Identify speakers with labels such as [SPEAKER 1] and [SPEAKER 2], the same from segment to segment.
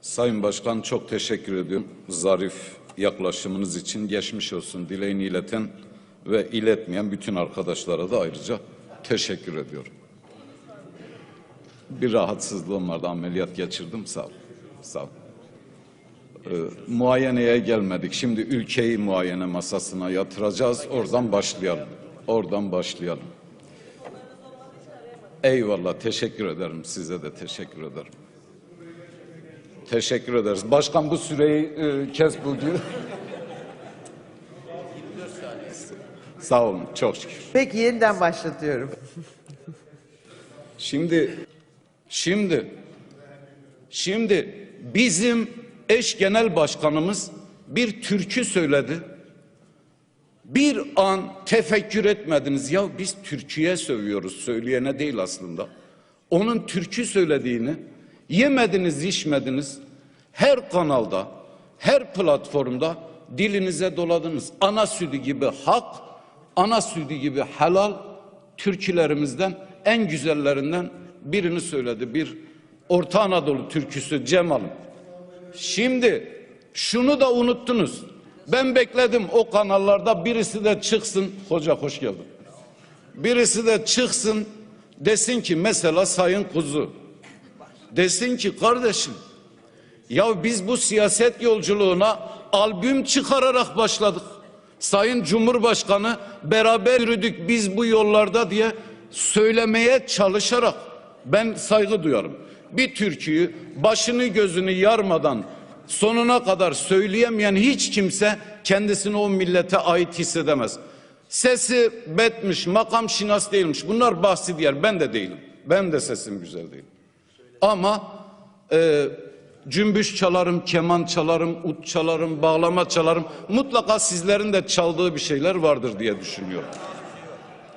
[SPEAKER 1] Sayın Başkan çok teşekkür ediyorum. Zarif yaklaşımınız için geçmiş olsun dileğini ileten ve iletmeyen bütün arkadaşlara da ayrıca teşekkür ediyorum. Bir rahatsızlığım vardı ameliyat geçirdim sağ ol. Sağ ol. Ee, muayeneye gelmedik. Şimdi ülkeyi muayene masasına yatıracağız. Oradan başlayalım. Oradan başlayalım. Eyvallah teşekkür ederim. Size de teşekkür ederim. Teşekkür ederiz. Başkan bu süreyi e, kes bu diyor. Sağ olun. Çok şükür.
[SPEAKER 2] Peki yeniden başlatıyorum.
[SPEAKER 1] Şimdi şimdi şimdi bizim eş genel başkanımız bir türkü söyledi. Bir an tefekkür etmediniz. Ya biz türküye sövüyoruz. Söyleyene değil aslında. Onun türkü söylediğini yemediniz, içmediniz. Her kanalda, her platformda dilinize doladınız. Ana sütü gibi hak, ana sütü gibi helal türkülerimizden en güzellerinden birini söyledi. Bir Orta Anadolu türküsü Cemal'im. Şimdi şunu da unuttunuz. Ben bekledim o kanallarda birisi de çıksın. Hoca hoş geldin. Birisi de çıksın desin ki mesela Sayın Kuzu desin ki kardeşim ya biz bu siyaset yolculuğuna albüm çıkararak başladık. Sayın Cumhurbaşkanı beraber yürüdük biz bu yollarda diye söylemeye çalışarak ben saygı duyarım. Bir türküyü başını gözünü yarmadan sonuna kadar söyleyemeyen hiç kimse kendisini o millete ait hissedemez. Sesi betmiş, makam şinas değilmiş. Bunlar bahsi diğer. Ben de değilim. Ben de sesim güzel değil. Ama e, cümbüş çalarım, keman çalarım, ut çalarım, bağlama çalarım. Mutlaka sizlerin de çaldığı bir şeyler vardır diye düşünüyorum.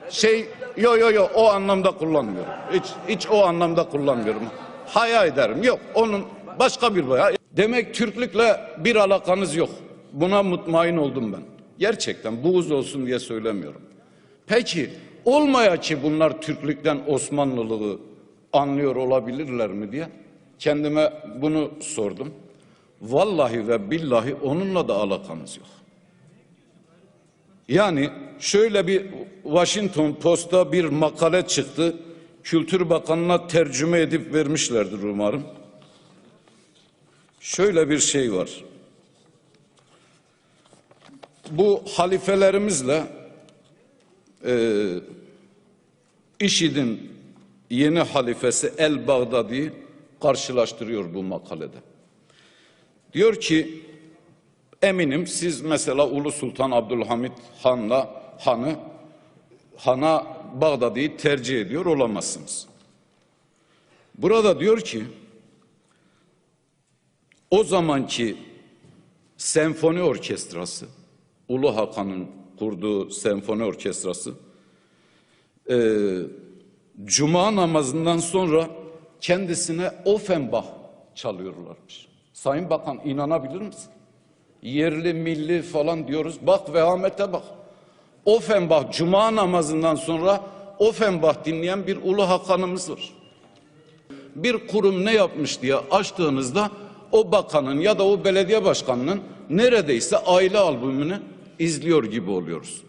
[SPEAKER 1] Şey, yo yo yo o anlamda kullanmıyorum. Hiç, hiç o anlamda kullanmıyorum. Haya ederim. Yok onun başka bir boya. Demek Türklükle bir alakanız yok. Buna mutmain oldum ben. Gerçekten buğuz olsun diye söylemiyorum. Peki olmaya ki bunlar Türklükten Osmanlılığı anlıyor olabilirler mi diye kendime bunu sordum. Vallahi ve billahi onunla da alakamız yok. Yani şöyle bir Washington Post'ta bir makale çıktı. Kültür Bakanı'na tercüme edip vermişlerdir umarım. Şöyle bir şey var. Bu halifelerimizle e, IŞİD'in yeni halifesi El Bağdadi karşılaştırıyor bu makalede. Diyor ki eminim siz mesela Ulu Sultan Abdülhamit Han'la Han'ı Han'a Bağdadi'yi tercih ediyor olamazsınız. Burada diyor ki o zamanki senfoni orkestrası Ulu Hakan'ın kurduğu senfoni orkestrası e, Cuma namazından sonra kendisine Offenbach çalıyorlarmış. Sayın Bakan inanabilir misin? Yerli milli falan diyoruz. Bak vehamete bak. Offenbach Cuma namazından sonra Offenbach dinleyen bir Ulu Hakan'ımız var. Bir kurum ne yapmış diye açtığınızda o bakanın ya da o belediye başkanının neredeyse aile albümünü izliyor gibi oluyoruz.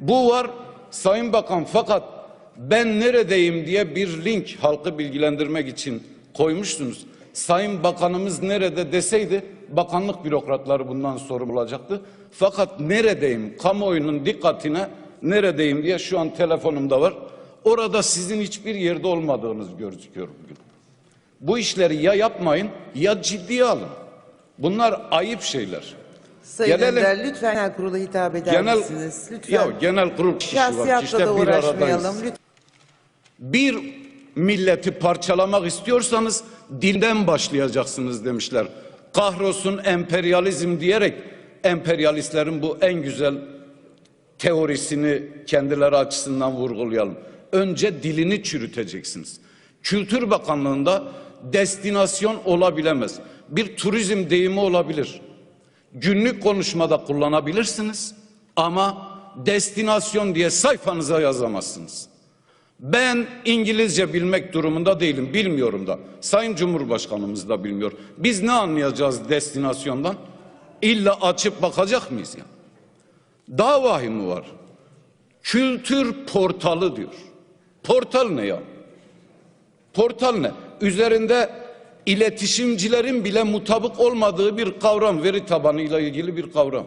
[SPEAKER 1] Bu var Sayın Bakan fakat ben neredeyim diye bir link halkı bilgilendirmek için koymuştunuz. Sayın Bakanımız nerede deseydi bakanlık bürokratları bundan sorumlu olacaktı. Fakat neredeyim kamuoyunun dikkatine neredeyim diye şu an telefonumda var. Orada sizin hiçbir yerde olmadığınız gözüküyor bugün. Bu işleri ya yapmayın ya ciddiye alın. Bunlar ayıp şeyler.
[SPEAKER 2] Sayın
[SPEAKER 1] Gelelim-
[SPEAKER 2] Önder lütfen genel kurula hitap eder
[SPEAKER 1] Genel
[SPEAKER 2] misiniz? Lütfen.
[SPEAKER 1] ya genel kurul kişi var. İşte
[SPEAKER 2] da
[SPEAKER 1] bir aradayız.
[SPEAKER 2] Lütfen.
[SPEAKER 1] Bir milleti parçalamak istiyorsanız dilden başlayacaksınız demişler. Kahrolsun emperyalizm diyerek emperyalistlerin bu en güzel teorisini kendileri açısından vurgulayalım. Önce dilini çürüteceksiniz. Kültür Bakanlığı'nda destinasyon olabilemez. Bir turizm deyimi olabilir. Günlük konuşmada kullanabilirsiniz ama destinasyon diye sayfanıza yazamazsınız. Ben İngilizce bilmek durumunda değilim, bilmiyorum da. Sayın Cumhurbaşkanımız da bilmiyor. Biz ne anlayacağız destinasyondan? İlla açıp bakacak mıyız ya? Daha vahimi var. Kültür portalı diyor. Portal ne ya? Portal ne? Üzerinde iletişimcilerin bile mutabık olmadığı bir kavram, veri tabanıyla ilgili bir kavram.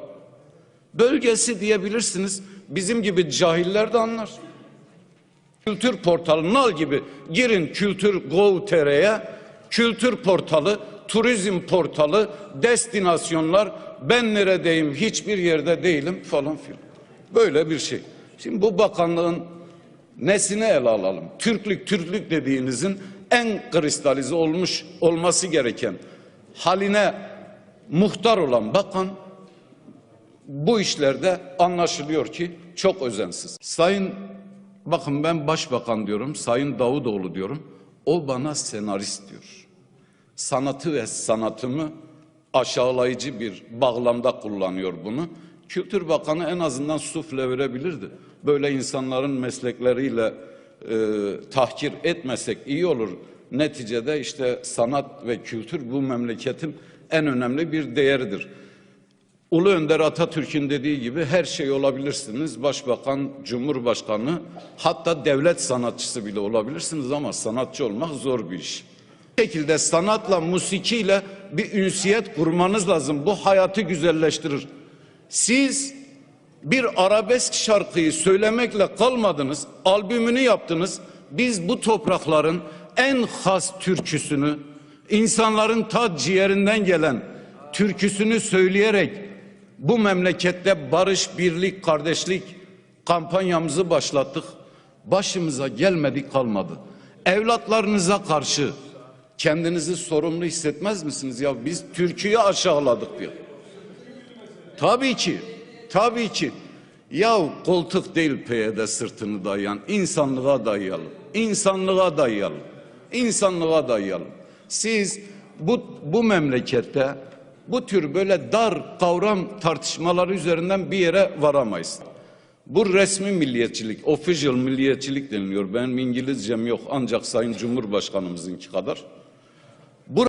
[SPEAKER 1] Bölgesi diyebilirsiniz. Bizim gibi cahiller de anlar. Kültür portalı nal gibi girin kültür gov.tr'ye kültür portalı, turizm portalı, destinasyonlar ben neredeyim hiçbir yerde değilim falan filan. Böyle bir şey. Şimdi bu bakanlığın nesine ele alalım? Türklük, Türklük dediğinizin en kristalize olmuş olması gereken haline muhtar olan bakan bu işlerde anlaşılıyor ki çok özensiz. Sayın bakın ben başbakan diyorum, Sayın Davutoğlu diyorum. O bana senarist diyor. Sanatı ve sanatımı aşağılayıcı bir bağlamda kullanıyor bunu. Kültür Bakanı en azından sufle verebilirdi. Böyle insanların meslekleriyle e, tahkir etmesek iyi olur. Neticede işte sanat ve kültür bu memleketin en önemli bir değeridir. Ulu Önder Atatürk'ün dediği gibi her şey olabilirsiniz. Başbakan, Cumhurbaşkanı, hatta devlet sanatçısı bile olabilirsiniz ama sanatçı olmak zor bir iş. Bu şekilde sanatla, musikiyle bir ünsiyet kurmanız lazım. Bu hayatı güzelleştirir. Siz bir arabesk şarkıyı söylemekle kalmadınız, albümünü yaptınız. Biz bu toprakların en has türküsünü, insanların ta ciğerinden gelen türküsünü söyleyerek bu memlekette barış, birlik, kardeşlik kampanyamızı başlattık. Başımıza gelmedi kalmadı. Evlatlarınıza karşı kendinizi sorumlu hissetmez misiniz? Ya biz Türkiye'yi aşağıladık diyor. Tabii ki, tabii ki. Ya koltuk değil peyede sırtını dayayan, insanlığa dayayalım. İnsanlığa dayayalım. İnsanlığa dayayalım. Siz bu, bu memlekette bu tür böyle dar kavram tartışmaları üzerinden bir yere varamayız. Bu resmi milliyetçilik, official milliyetçilik deniliyor. Benim İngilizcem yok ancak Sayın Cumhurbaşkanımızınki kadar.